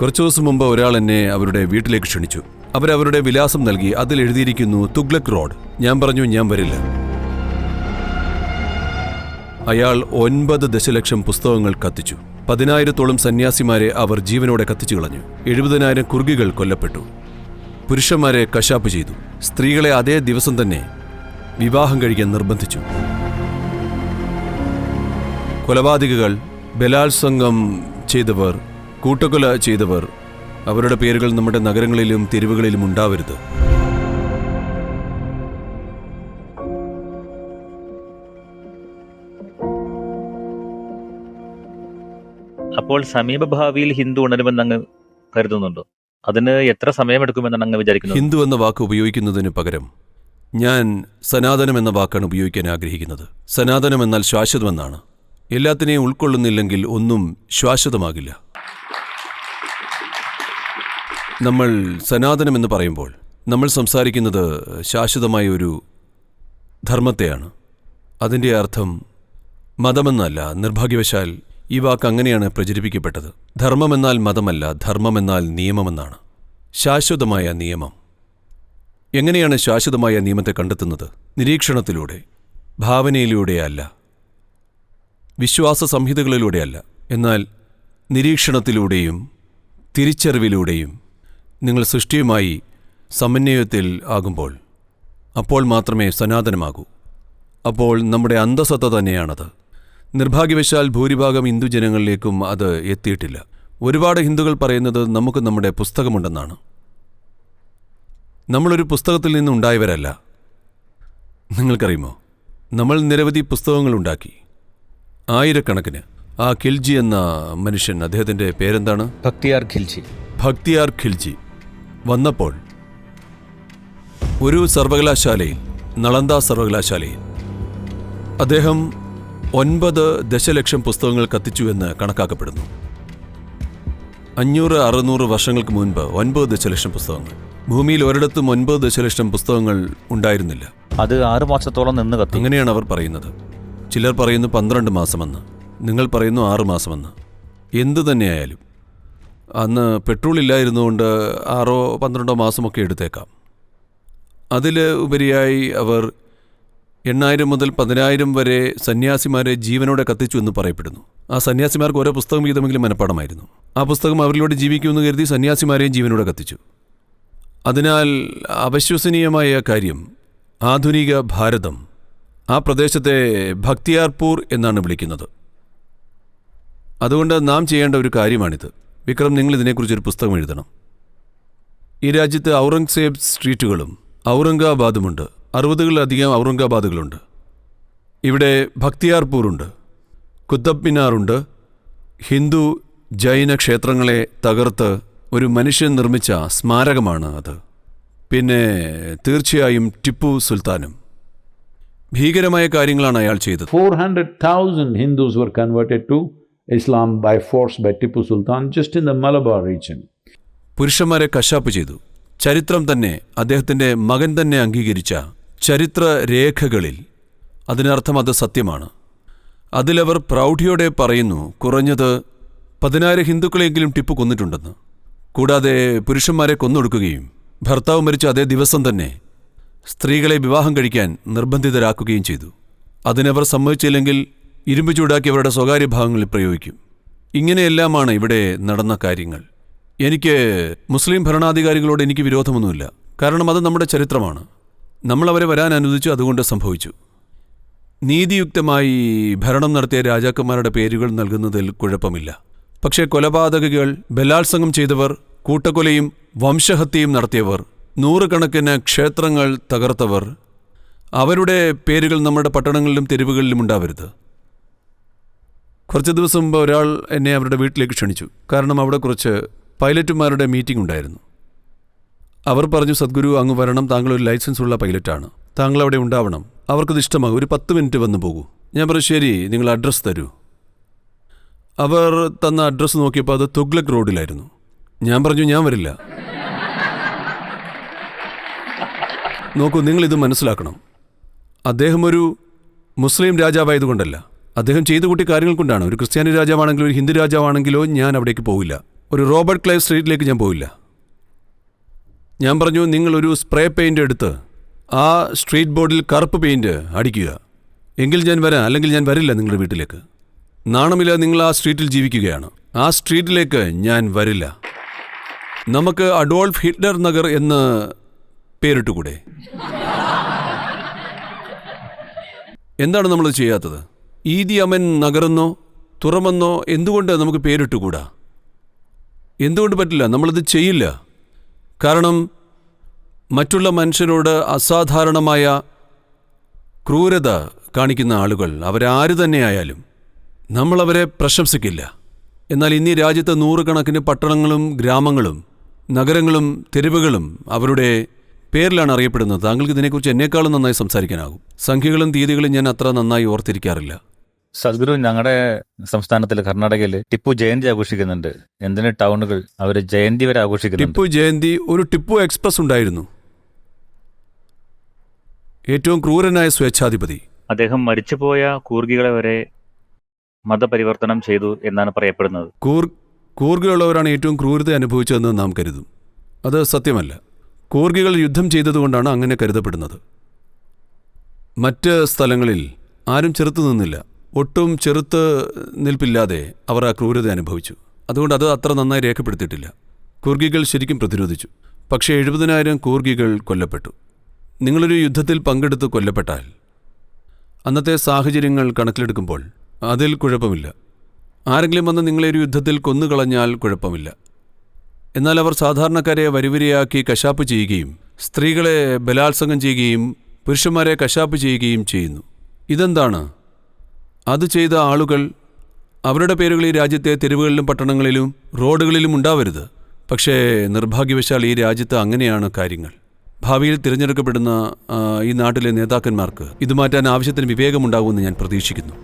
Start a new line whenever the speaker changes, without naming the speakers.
കുറച്ചു ദിവസം മുമ്പ് ഒരാൾ എന്നെ അവരുടെ വീട്ടിലേക്ക് ക്ഷണിച്ചു. അവരവരുടെ വിലാസം നൽകി അതിൽ എഴുതിയിരിക്കുന്നു തുഗ്ലക് റോഡ്. ഞാൻ പറഞ്ഞു ഞാൻ വരില്ല. അയാൾ ഒൻപത് ദശലക്ഷം പുസ്തകങ്ങൾ കത്തിച്ചു. പതിനായിരത്തോളം സന്യാസിമാരെ അവർ ജീവനോടെ കത്തിച്ചു കളഞ്ഞു. എഴുപതിനായിരം കുർഗികൾ കൊല്ലപ്പെട്ടു. പുരുഷന്മാരെ കശാപ്പ് ചെയ്തു. സ്ത്രീകളെ അതേ ദിവസം തന്നെ വിവാഹം കഴിക്കാൻ നിർബന്ധിച്ചു. കൊലപാതകകൾ ബലാത്സംഗം ചെയ്തവർ കൂട്ടക്കൊല ചെയ്തവർ അവരുടെ പേരുകൾ നമ്മുടെ നഗരങ്ങളിലും തെരുവുകളിലും ഉണ്ടാവരുത്.
അപ്പോൾ സമീപഭാവിയിൽ ഹിന്ദു ഉണരുമെന്ന് അങ്ങ് കരുതുന്നുണ്ടോ? അതിന് എത്ര സമയമെടുക്കുമെന്നാണ് അങ്ങ് വിചാരിക്കുന്നത്?
ഹിന്ദു എന്ന വാക്ക് ഉപയോഗിക്കുന്നതിന് പകരം ഞാൻ സനാതനം എന്ന വാക്കാണ് ഉപയോഗിക്കാൻ ആഗ്രഹിക്കുന്നത്. സനാതനം എന്നാൽ ശാശ്വതമെന്നാണ്. എല്ലാത്തിനെയും ഉൾക്കൊള്ളുന്നില്ലെങ്കിൽ ഒന്നും ശാശ്വതമാകില്ല. നമ്മൾ സനാതനം എന്ന് പറയുമ്പോൾ നമ്മൾ സംസാരിക്കുന്നത് ശാശ്വതമായ ഒരു ധർമ്മത്തെയാണ്. അതിന്റെ അർത്ഥം മതമെന്നല്ല നിർഭാഗ്യവശാൽ ഈ വാക്ക് അങ്ങനെയാണ് പ്രചരിപ്പിക്കപ്പെട്ടത്. ധർമ്മമെന്നാൽ മതമല്ല ധർമ്മമെന്നാൽ നിയമമെന്നാണ്. ശാശ്വതമായ നിയമം. എങ്ങനെയാണ് ശാശ്വതമായ നിയമത്തെ കണ്ടെത്തുന്നത്? നിരീക്ഷണത്തിലൂടെ ഭാവനയിലൂടെയല്ല വിശ്വാസ സംഹിതകളിലൂടെയല്ല എന്നാൽ നിരീക്ഷണത്തിലൂടെയും തിരിച്ചറിവിലൂടെയും നിങ്ങൾ സൃഷ്ടിയുമായി സമന്വയത്തിൽ ആകുമ്പോൾ അപ്പോൾ മാത്രമേ സനാതനമാകൂ. അപ്പോൾ നമ്മുടെ അന്തസത്ത തന്നെയാണത്. നിർഭാഗ്യവശാൽ ഭൂരിഭാഗം ഹിന്ദു ജനങ്ങളിലേക്കും അത് എത്തിയിട്ടില്ല. ഒരുപാട് ഹിന്ദുക്കൾ പറയുന്നത് നമുക്ക് നമ്മുടെ പുസ്തകമുണ്ടെന്നാണ്. നമ്മളൊരു പുസ്തകത്തിൽ നിന്നുണ്ടായവരല്ല നിങ്ങൾക്കറിയുമോ? നമ്മൾ നിരവധി പുസ്തകങ്ങൾ ഉണ്ടാക്കി. ആയിരക്കണക്കിന്. ആ ഖിൽജി എന്ന മനുഷ്യൻ അദ്ദേഹത്തിന്റെ പേരെന്താണ്?
ഭക്തിയാർ ഖിൽജി.
ഭക്തിയാർ ഖിൽജി. വന്നപ്പോൾ ഒരു സർവകലാശാലയിൽ നളന്ദ സർവകലാശാലയിൽ അദ്ദേഹം ഒൻപത് ദശലക്ഷം പുസ്തകങ്ങൾ കത്തിച്ചു എന്ന് കണക്കാക്കപ്പെടുന്നു. അഞ്ഞൂറ് അറുന്നൂറ് വർഷങ്ങൾക്ക് മുൻപ് ഒൻപത് ദശലക്ഷം പുസ്തകങ്ങൾ. ഭൂമിയിൽ ഒരിടത്തും ഒൻപത് ദശലക്ഷം പുസ്തകങ്ങൾ ഉണ്ടായിരുന്നില്ല.
അത് ആറ് മാസത്തോളം നിന്ന് കത്തി.
അങ്ങനെയാണ് അവർ പറയുന്നത്. ചിലർ പറയുന്നു പന്ത്രണ്ട് മാസമെന്ന്. നിങ്ങൾ പറയുന്നു ആറ് മാസമെന്ന്. എന്തു തന്നെയായാലും. അന്ന് പെട്രോൾ ഇല്ലായിരുന്നുകൊണ്ട് ആറോ പന്ത്രണ്ടോ മാസമൊക്കെ എടുത്തേക്കാം. അതിൽ ഉപരിയായി അവർ എണ്ണായിരം മുതൽ പതിനായിരം വരെ സന്യാസിമാരെ ജീവനോടെ കത്തിച്ചു എന്ന് പറയപ്പെടുന്നു. ആ സന്യാസിമാർക്ക് ഓരോ പുസ്തകം വീതമെങ്കിലും മനഃപ്പാടമായിരുന്നു. ആ പുസ്തകം അവരിലൂടെ ജീവിക്കുമെന്ന് കരുതി സന്യാസിമാരെയും ജീവനോടെ കത്തിച്ചു. അതിനാൽ അവിശ്വസനീയമായ കാര്യം ആധുനിക ഭാരതം ആ പ്രദേശത്തെ ഭക്തിയാർപൂർ എന്നാണ് വിളിക്കുന്നത്. അതുകൊണ്ട് നാം ചെയ്യേണ്ട ഒരു കാര്യമാണിത്. വിക്രം നിങ്ങൾ ഇതിനെക്കുറിച്ച് ഒരു പുസ്തകം എഴുതണം. ഈ രാജ്യത്ത് ഔറംഗസേബ് സ്ട്രീറ്റുകളും ഔറംഗാബാദുമുണ്ട്. അറുപതുകളിലധികം ഔറംഗാബാദുകളുണ്ട്. ഇവിടെ ഭക്തിയാർപൂറുണ്ട്. കുത്തബ് മിനാറുണ്ട് ഹിന്ദു ജൈന ക്ഷേത്രങ്ങളെ തകർത്ത് ഒരു മനുഷ്യൻ നിർമ്മിച്ച സ്മാരകമാണ് അത്. പിന്നെ തീർച്ചയായും ടിപ്പു സുൽത്താനും. ഭീകരമായ കാര്യങ്ങളാണ് അയാൾ ചെയ്തത്.
400,000 Hindus were converted to Islam by force by Tipu Sultan just in the Malabar region
പുരുഷന്മാരെ കശാപ്പ് ചെയ്തു. ചരിത്രം തന്നെ അദ്ദേഹത്തിന്റെ മകൻ തന്നെ അംഗീകരിച്ച ചരിത്ര രേഖകളിൽ. അതിനർത്ഥം അത് സത്യമാണ്. അതിലവർ പ്രൗഢിയോടെ പറയുന്നു കുറഞ്ഞത് പതിനായിരം ഹിന്ദുക്കളെങ്കിലും ടിപ്പു കൊന്നിട്ടുണ്ടെന്ന്. കൂടാതെ പുരുഷന്മാരെ കൊന്നൊടുക്കുകയും ഭർത്താവ് മരിച്ച അതേ ദിവസം തന്നെ സ്ത്രീകളെ വിവാഹം കഴിക്കാൻ നിർബന്ധിതരാക്കുകയും ചെയ്തു. അതിനവർ സമ്മതിച്ചില്ലെങ്കിൽ ഇരുമ്പ് ചൂടാക്കി അവരുടെ സ്വകാര്യ ഭാഗങ്ങളിൽ പ്രയോഗിക്കും. ഇങ്ങനെയെല്ലാമാണ് ഇവിടെ നടന്ന കാര്യങ്ങൾ. എനിക്ക് മുസ്ലിം ഭരണാധികാരികളോട് എനിക്ക് വിരോധമൊന്നുമില്ല. കാരണം അത് നമ്മുടെ ചരിത്രമാണ്. നമ്മൾ അവരെ വരാൻ അനുവദിച്ചു അതുകൊണ്ട് സംഭവിച്ചു. നീതിയുക്തമായി ഭരണം നടത്തിയ രാജാക്കന്മാരുടെ പേരുകൾ നൽകുന്നതിൽ കുഴപ്പമില്ല. പക്ഷേ കൊലപാതകികൾ ബലാത്സംഗം ചെയ്തവർ കൂട്ടക്കൊലയും വംശഹത്യയും നടത്തിയവർ നൂറുകണക്കിന് ക്ഷേത്രങ്ങൾ തകർത്തവർ അവരുടെ പേരുകൾ നമ്മുടെ പട്ടണങ്ങളിലും തെരുവുകളിലും ഉണ്ടാവരുത്. കുറച്ച് ദിവസം മുമ്പ് ഒരാൾ എന്നെ അവരുടെ വീട്ടിലേക്ക് ക്ഷണിച്ചു. കാരണം അവിടെ കുറച്ച് പൈലറ്റുമാരുടെ മീറ്റിംഗ് ഉണ്ടായിരുന്നു. അവർ പറഞ്ഞു സദ്ഗുരു അങ്ങ് വരണം. താങ്കൾ ഒരു ലൈസൻസ് ഉള്ള പൈലറ്റാണ്. താങ്കൾ അവിടെ ഉണ്ടാവണം. അവർക്കത് ഇഷ്ടമാകും. ഒരു പത്ത് മിനിറ്റ് വന്നു പോകൂ. ഞാൻ പറഞ്ഞു ശരി നിങ്ങൾ അഡ്രസ്സ് തരൂ. അവർ തന്ന അഡ്രസ്സ് നോക്കിയപ്പോൾ അത് തുഗ്ലക് റോഡിലായിരുന്നു. ഞാൻ പറഞ്ഞു ഞാൻ വരില്ല. നോക്കൂ നിങ്ങളിത് മനസ്സിലാക്കണം. അദ്ദേഹം ഒരു മുസ്ലിം രാജാവായതുകൊണ്ടല്ല. അദ്ദേഹം ചെയ്തു കൂട്ടിയ കാര്യങ്ങൾ കൊണ്ടാണ്. ഒരു ക്രിസ്ത്യാനി രാജാവാണെങ്കിലോ ഒരു ഹിന്ദു രാജാവാണെങ്കിലോ ഞാൻ അവിടേക്ക് പോവില്ല. ഒരു റോബർട്ട് ക്ലൈവ് സ്ട്രീറ്റിലേക്ക് ഞാൻ പോവില്ല. ഞാൻ പറഞ്ഞു നിങ്ങളൊരു സ്പ്രേ പെയിന്റ് എടുത്ത് ആ സ്ട്രീറ്റ് ബോർഡിൽ കറുപ്പ് പെയിന്റ് അടിക്കുക. എങ്കിൽ ഞാൻ വരാം അല്ലെങ്കിൽ ഞാൻ വരില്ല നിങ്ങളുടെ വീട്ടിലേക്ക്. നാണമില്ല നിങ്ങൾ ആ സ്ട്രീറ്റിൽ ജീവിക്കുകയാണ്. ആ സ്ട്രീറ്റിലേക്ക് ഞാൻ വരില്ല. നമുക്ക് അഡോൾഫ് ഹിറ്റ്ലർ നഗർ എന്ന് പേരിട്ടുകൂടെ? എന്താണ് നമ്മൾ ചെയ്യാത്തത്? ഈദി അമൻ നഗറെന്നോ തുറമെന്നോ എന്തുകൊണ്ട് നമുക്ക് പേരിട്ടുകൂടാ? എന്തുകൊണ്ട് പറ്റില്ല? നമ്മളത് ചെയ്യില്ല. കാരണം മറ്റുള്ള മനുഷ്യരോട് അസാധാരണമായ ക്രൂരത കാണിക്കുന്ന ആളുകൾ അവരാര് തന്നെയായാലും നമ്മളവരെ പ്രശംസിക്കില്ല. എന്നാൽ ഇന്നീ രാജ്യത്ത് നൂറുകണക്കിന് പട്ടണങ്ങളും ഗ്രാമങ്ങളും നഗരങ്ങളും തെരുവുകളും അവരുടെ പേരിലാണ് അറിയപ്പെടുന്നത്. താങ്കൾക്ക് ഇതിനെക്കുറിച്ച് എന്നേക്കാളും നന്നായി സംസാരിക്കാനാകും. സംഖ്യകളും തീയതികളും ഞാൻ അത്ര നന്നായി ഓർത്തിരിക്കാറില്ല.
സദ്ഗുരു ഞങ്ങളുടെ സംസ്ഥാനത്തിൽ കർണാടകയിൽ ടിപ്പു ജയന്തി ആഘോഷിക്കുന്നുണ്ട്. എന്തിന് ടൗണുകൾ അവർ ജയന്തി വരെ ആഘോഷിക്കുന്നുണ്ട്.
ടിപ്പു ജയന്തി ഒരു ടിപ്പു എക്സ്പ്രസ് ഉണ്ടായിരുന്നു. ഏറ്റവും ക്രൂരനായ സ്വേച്ഛാധിപതി.
അദ്ദേഹം മരിച്ചുപോയ കൂർഗികളെ വരെ മതപരിവർത്തനം ചെയ്തു എന്നാണ് പറയപ്പെടുന്നത്.
കൂർ കൂർഗിലുള്ളവരാണ് ഏറ്റവും ക്രൂരത അനുഭവിച്ചതെന്ന് നാം കരുതും. അത് സത്യമല്ല. കൂർഗികൾ യുദ്ധം ചെയ്തതുകൊണ്ടാണ് അങ്ങനെ കരുതപ്പെടുന്നത്. മറ്റ് സ്ഥലങ്ങളിൽ ആരും ചെറുത്തു നിന്നില്ല. ഒട്ടും ചെറുത്ത് നിൽപ്പില്ലാതെ അവർ ആ ക്രൂരത അനുഭവിച്ചു. അതുകൊണ്ട് അത് അത്ര നന്നായി രേഖപ്പെടുത്തിയിട്ടില്ല. കൂർഗികൾ ശരിക്കും പ്രതിരോധിച്ചു. പക്ഷേ എഴുപതിനായിരം കൂർഗികൾ കൊല്ലപ്പെട്ടു. നിങ്ങളൊരു യുദ്ധത്തിൽ പങ്കെടുത്ത് കൊല്ലപ്പെട്ടാൽ അന്നത്തെ സാഹചര്യങ്ങൾ കണക്കിലെടുക്കുമ്പോൾ അതിൽ കുഴപ്പമില്ല. ആരെങ്കിലും വന്ന് നിങ്ങളെ ഒരു യുദ്ധത്തിൽ കൊന്നുകളഞ്ഞാൽ കുഴപ്പമില്ല. എന്നാൽ അവർ സാധാരണക്കാരെ വരിവരിയാക്കി കശാപ്പ് ചെയ്യുകയും സ്ത്രീകളെ ബലാത്സംഗം ചെയ്യുകയും പുരുഷന്മാരെ കശാപ്പ് ചെയ്യുകയും ചെയ്യുന്നു. ഇതെന്താണ്? അത് ചെയ്ത ആളുകൾ അവരുടെ പേരുകൾ ഈ രാജ്യത്തെ തെരുവുകളിലും പട്ടണങ്ങളിലും റോഡുകളിലും ഉണ്ടാവരുത്. പക്ഷേ നിർഭാഗ്യവശാൽ ഈ രാജ്യത്ത് അങ്ങനെയാണ് കാര്യങ്ങൾ. ഭാവിയിൽ തിരഞ്ഞെടുക്കപ്പെടുന്ന ഈ നാട്ടിലെ നേതാക്കന്മാർക്ക് ഇത് മാറ്റാൻ ആവശ്യത്തിന് വിവേകമുണ്ടാകുമെന്ന് ഞാൻ പ്രതീക്ഷിക്കുന്നു.